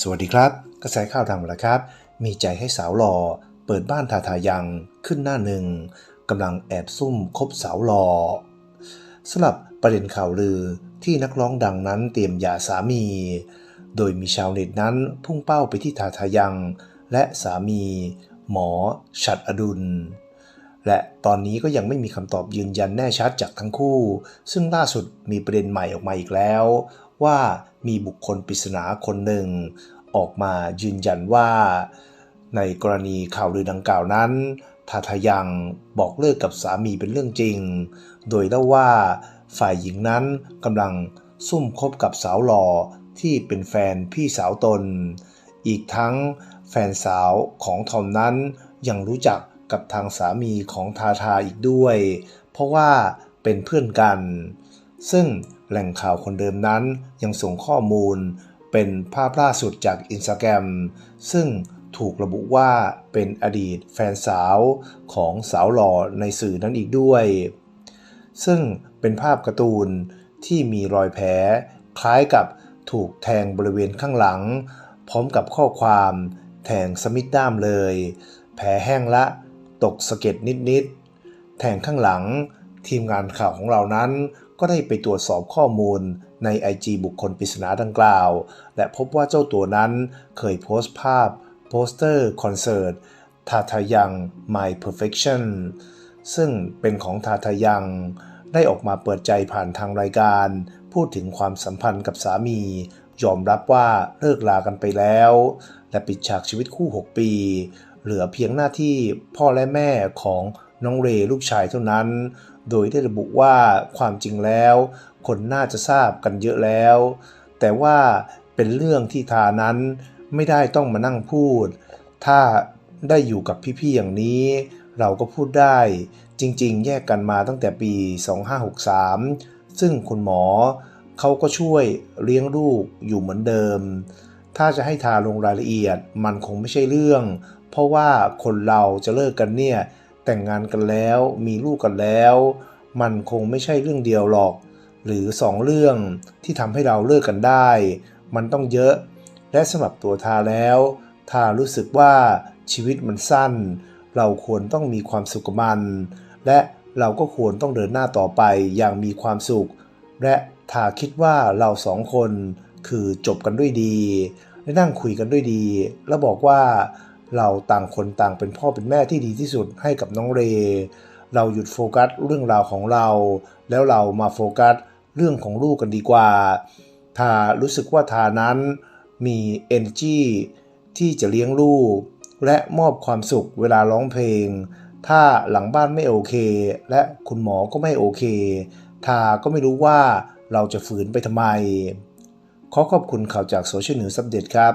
สวัสดีครับ กระแสข่าวดังแล้วครับ มีใจให้สาวหล่อ เปิดบ้านทาทายังขึ้นหน้าหนึ่งกำลังแอบซุ่มคบสาวหล่อสำหรับประเด็นข่าวลือที่นักร้องดังนั้นเตรียมหย่าสามี โดยมีชาวเน็ตนั้นพุ่งเป้าไปที่ทาทายัง และสามี หมอ ฉัดอดุล และตอนนี้ก็ยังไม่มีคำตอบยืนยันแน่ชัดจากทั้งคู่ ซึ่งล่าสุดมีประเด็นใหม่ออกมาอีกแล้ว ว่า มีบุคคลปริศนาคนหนึ่ง ออกมายืนยันว่า ในกรณีข่าวลือดังกล่าวนั้นทาทายังบอกเลิกกับสามีเป็นเรื่องจริง โดยเล่าว่าฝ่ายหญิงนั้นกำลังซุ่มคบกับสาวหล่อที่เป็นแฟนพี่สาวตน อีกทั้งแฟนสาวของทอมนั้นยังรู้จักกับทางสามีของทาทาอีกด้วย เพราะว่าเป็นเพื่อนกัน ซึ่งแหล่งข่าวคนเดิมนั้นยังส่งข้อมูลเป็นภาพล่าสุดจากอินสตาแกรมซึ่งถูกระบุว่าเป็นอดีตแฟนสาวของสาวหล่อในสื่อนั้นอีกด้วย ซึ่งเป็นภาพการ์ตูนที่มีรอยแผลคล้ายกับถูกแทงบริเวณข้างหลัง พร้อมกับข้อความแทงสมิธด้ามเลย แผลแห้งละ ตกสะเก็ดนิดๆ แทงข้างหลัง ทีมงานข่าวของเรานั้น ก็ได้ไปตรวจสอบข้อมูลใน IG บุคคลปริศนาดังกล่าว และพบว่าเจ้าตัวนั้นเคยโพสต์ภาพโปสเตอร์คอนเสิร์ตทาทายัง My Perfection ซึ่งเป็นของทาทายัง ได้ออกมาเปิดใจผ่านทางรายการ พูดถึงความสัมพันธ์กับสามี ยอมรับว่าเลิกลากันไปแล้ว และปิดฉากชีวิตคู่ 6 ปี เหลือเพียงหน้าที่พ่อและแม่ของ น้องเรลูกชายเท่านั้น โดยได้ระบุว่าความจริงแล้ว คนน่าจะทราบกันเยอะแล้ว แต่ว่าเป็นเรื่องที่ทานั้นไม่ได้ต้องมานั่งพูด ถ้าได้อยู่กับพี่ๆอย่างนี้ เราก็พูดได้ จริงๆ แยกกันมาตั้งแต่ปี 2563 ซึ่งคุณหมอเขาก็ช่วยเลี้ยงลูกอยู่เหมือนเดิม ถ้าจะให้ทาลงรายละเอียดมันคงไม่ใช่เรื่อง เพราะว่าคนเราจะเลิกกันเนี่ย แต่งงานกันแล้วมีลูกกันแล้ว มันคงไม่ใช่เรื่องเดียวหรอก หรือสองเรื่องที่ทำให้เราเลิกกันได้ มันต้องเยอะ และสำหรับตัวทาแล้ว ทารู้สึกว่าชีวิตมันสั้น เราควรต้องมีความสุขกับมัน และเราก็ควรต้องเดินหน้าต่อไปอย่างมีความสุข และทาคิดว่าเราสองคนคือจบกันด้วยดีและนั่งคุยกันด้วยดี แล้วบอกว่า เราต่างคนต่างเป็นพ่อเป็นแม่ที่ดีที่สุดให้กับน้องเร เราหยุดโฟกัสเรื่องราวของเรา แล้วเรามาโฟกัสเรื่องของลูกกันดีกว่า ทารู้สึกว่าทานั้นมี energy ที่จะเลี้ยงลูก และมอบความสุขเวลาร้องเพลง ถ้าหลังบ้านไม่โอเค และคุณหมอก็ไม่โอเค ทาก็ไม่รู้ว่าเราจะฝืนไปทำไม ขอขอบคุณข่าวจากโซเชียลนิวส์อัปเดตครับ